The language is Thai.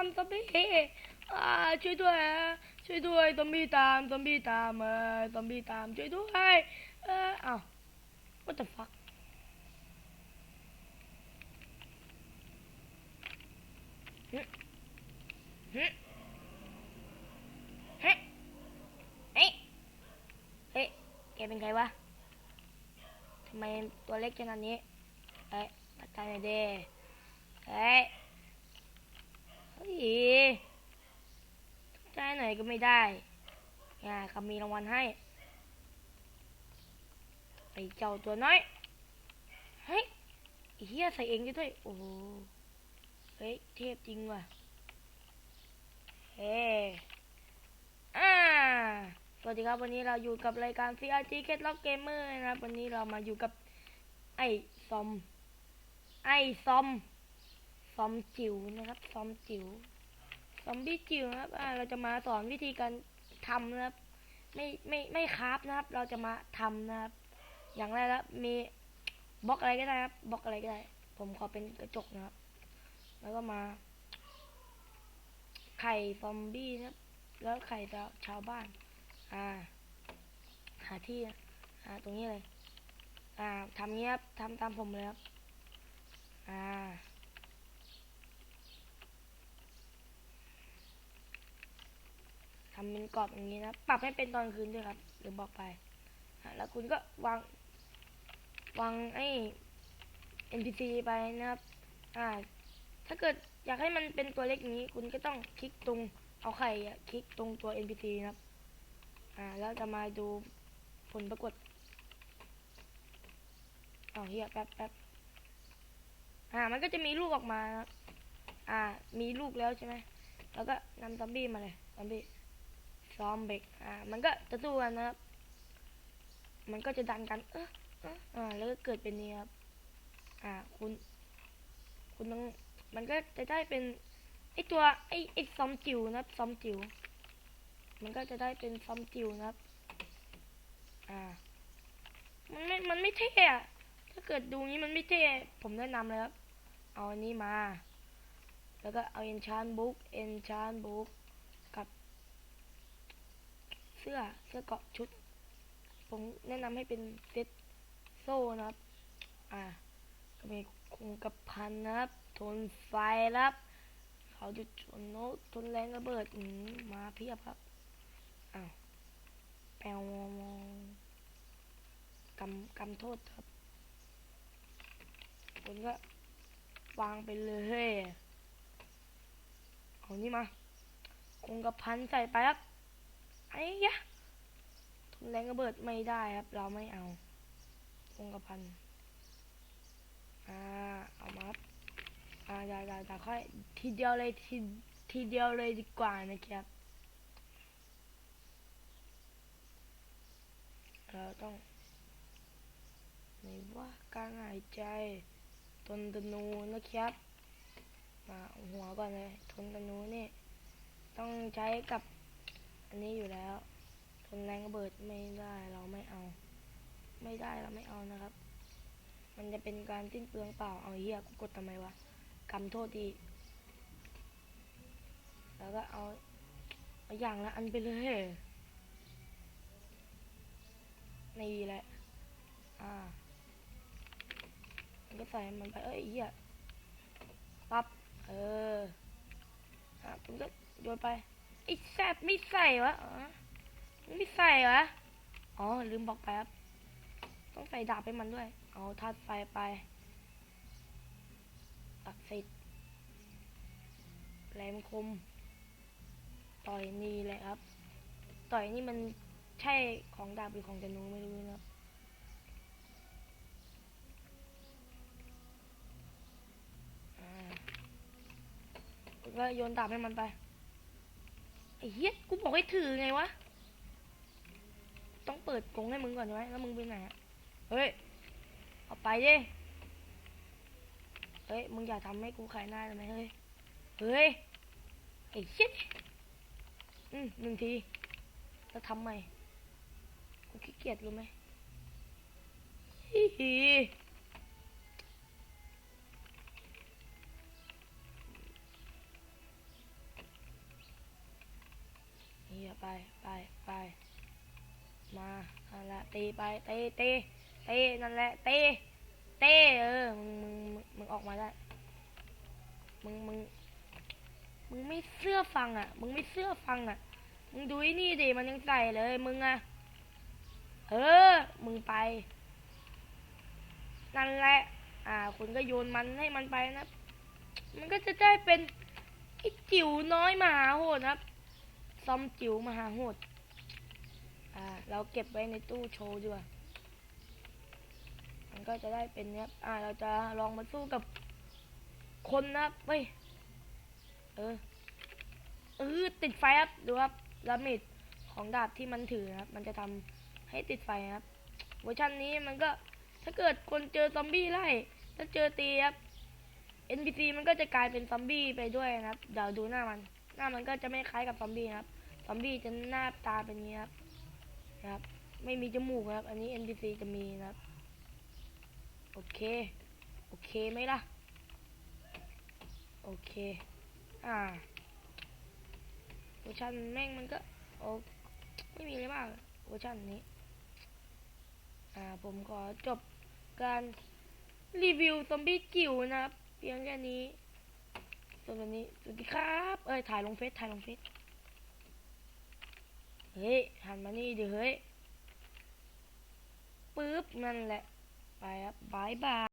ามซอมบี้อ่าช่วยด้วยช่วยด้วยซอมบี้ตามซอมบี้ตามเออซอมบี้ตามช่วยด้วยเอออ้าว what the fuck หึหึเฮ้เฮ้เฮ้แกเป็นใครวะทำไมตัวเล็กขนาดนี้เอ้ยมาตายหน่อยเด้เฮ้ย เฮ้ยใจหนก็ไม่ได้เนี่ยเขามีรางวัลให้ไอ้เจ้าตัวน้อย เฮ้ยเฮียใส่เองได้ด้วย โอ้โห เฮ้ย เทพจริงว่ะ เฮ้อ่าสวัสดีครับวันนี้เราอยู่กับรายการ CRG c a t l o g Gamer นะครับ วันนี้เรามาอยู่กับไอ้ซอม ไอ้ซอม อมจิ๋วนะครับ ซอมจิ๋ว ซอมบี้จิ๋วนะครับอ่าเราจะมาสอนวิธีการทำนะครับ ไม่ไม่ไม่คราฟนะครับ เราจะมาทำนะครับ อย่างแรกแล้วมีบล็อกอะไรก็ได้ครับ บล็อกอะไรก็ได้ ผมขอเป็นกระจกนะครับ แล้วก็มา ไข่ซอมบี้นะครับ แล้วไข่ชาวบ้าน อ่า หาที่นะอ่าตรงนี้เลย อ่าทำเงี้ยครับทำตามผมเลยครับ อ่า ทำเป็นกรอบอย่างนี้นะปรับให้เป็นตอนคืนด้วยครับหรือบอกไปแล้วคุณก็วางวางไอ้ NPC ไปนะครับอ่าถ้าเกิดอยากให้มันเป็นตัวเล็กอย่างนี้ คุณก็ต้องคลิกตรงเอาไข่คลิกตรงตัว NPC นะครับอ่าแล้วจะมาดูผลปรากฏเอาเฮียแป๊บแป๊บอ่า มันก็จะมีลูกออกมานะครับอ่า มีลูกแล้วใช่ไหม แล้วก็นำซอมบี้มาเลย ซอมบี้ ซอมเบรกอ่า มันก็จะสู้กันนะครับ มันก็จะดันกันเอออ่า แล้วก็เกิดเป็นนี้ครับ อ่า คุณ คุณต้อง มันก็จะได้เป็นไอตัวไอไอซอมจิ๋วนะครับ ซอมจิ๋ว มันก็จะได้เป็นซอมจิ๋วนะครับ อ่า มันไม่ มันไม่เท่อะถ้าเกิดดูงี้มันไม่เท่ ผมแนะนำเลยครับ เอาอันนี้มา แล้วก็เอา enchant book enchant book กับ เสื้อเสื้อเกาะชุด ผมแนะนำให้เป็นเซ็ตโซ่นะครับ อ่าก็มีคงกับพันนะครับ ทนไฟนะครับ เขาจะทนโนตทนแรงระเบิดอืมมาเพียบครับอ้าวแปลวกำกำโทษครับคุณก็วางไปเลยเอานี่มาคงกับพันใส่ไปครับ ไอ้ยะทุนแรงระเบิดไม่ได้ครับ เราไม่เอาคงกับพันอ่าเอามาครับอ่าเดี๋ยวเดี๋ยวเดี๋ยวค่อยทีเดียวเลยทีทีเดียวเลยดีกว่านะครับ เราต้องไม่ว่าการหายใจทนตนูนะครับมาเอาหัวก่อนเลยทนตนูนี่ ต้องใช้กับ อันนี้อยู่แล้วทนแรงระเบิดไม่ได้เราไม่เอา ไม่ได้เราไม่เอานะครับ มันจะเป็นการสิ้นเปลืองเปล่าเอาเหี้ยกูกดทำไมวะกำโทษดีแล้วก็เอาเอาอย่างละอันไปเลยนี่แหละ อ่า มันก็ใส่มันไป เอ้ยไอ้เหี้ย ปั๊บ เอออะมันก็โยนไป อ้แซบไม่ใส่วะไม่ใส่วะอ๋อลืมบอกไปครับ ต้องใส่ดาบให้มันด้วย เอาธาตุไฟไป ตักสิทธิ์แหลมคม ต่อยนี่แหละครับ ต่อยนี่มันใช่ของดาบหรือของธนูไม่รู้นะครับอ่าแล้วก็โยนดาบให้มันไป ไอ้เหี้ย กูบอกให้ถือไงวะ ต้องเปิดกรงให้มึงก่อนใช่ไหมแล้วมึงไปไหนอะเฮ้ย เอาไปดิ เฮ้ย มึงอย่าทำให้กูขายหน้าได้ไหมเฮ้ย เฮ้ย ไอ้เหี้ย อืมหนึ่งที แล้วทำใหม่ กูขี้เกียจรู้ไหมฮิฮิ ไปไปไปมาอะไรตีไปตีตีตีนั่นแหละตีตีเออมึงมึงมึงออกมาได้มึงมึงมึงไม่เสื้อฟังอะ มึงไม่เสื้อฟังอะ มึงดูนี่ดิมันยังใส่เลย มึงอะ เออ มึงไป นั่นแหละ อ่า คุณก็โยนมันให้มันไปนะ มันก็จะได้เป็นไอจิ๋วน้อยหมาโหดครับ ซอมจิ๋วมหาโหด อ่า เราเก็บไว้ในตู้โชว์ดีกว่ามันก็จะได้เป็นเนี้ยอ่า เราจะลองมาสู้กับคนนะครับเฮ้ย เออ เออ ติดไฟครับ ดูครับดาเมจของดาบที่มันถือนะครับ มันจะทำให้ติดไฟครับ เวอร์ชันนี้มันก็ ถ้าเกิดคนเจอซอมบี้ไล่ ถ้าเจอตีครับ NPC มันก็จะกลายเป็นซอมบี้ไปด้วยนะครับ เดี๋ยวดูหน้ามัน น้ามันก็จะไม่คล้ายกับซอมบี้ครับซอมบี้จะหน้าตาเป็นนี้ครับนะครับ ไม่มีจมูกครับ อันนี้ NPC จะมีนะครับ โอเค โอเคไหมล่ะ โอเค อ่าเวอร์ชันแม่งมันก็โอไม่มีอะไรมากเวอร์ชันนี้ อ่าผมขอจบการรีวิวซอมบี้จิ๋วนะครับ เพียงแค่นี้ สวนวันนี้สวัสดีครับ เอ้ยถ่ายลงเฟซถ่ายลงเฟซเฮ้ยหันมานี่ดิเฮ้ยปึ๊บนั่นแหละไปครับบายบาย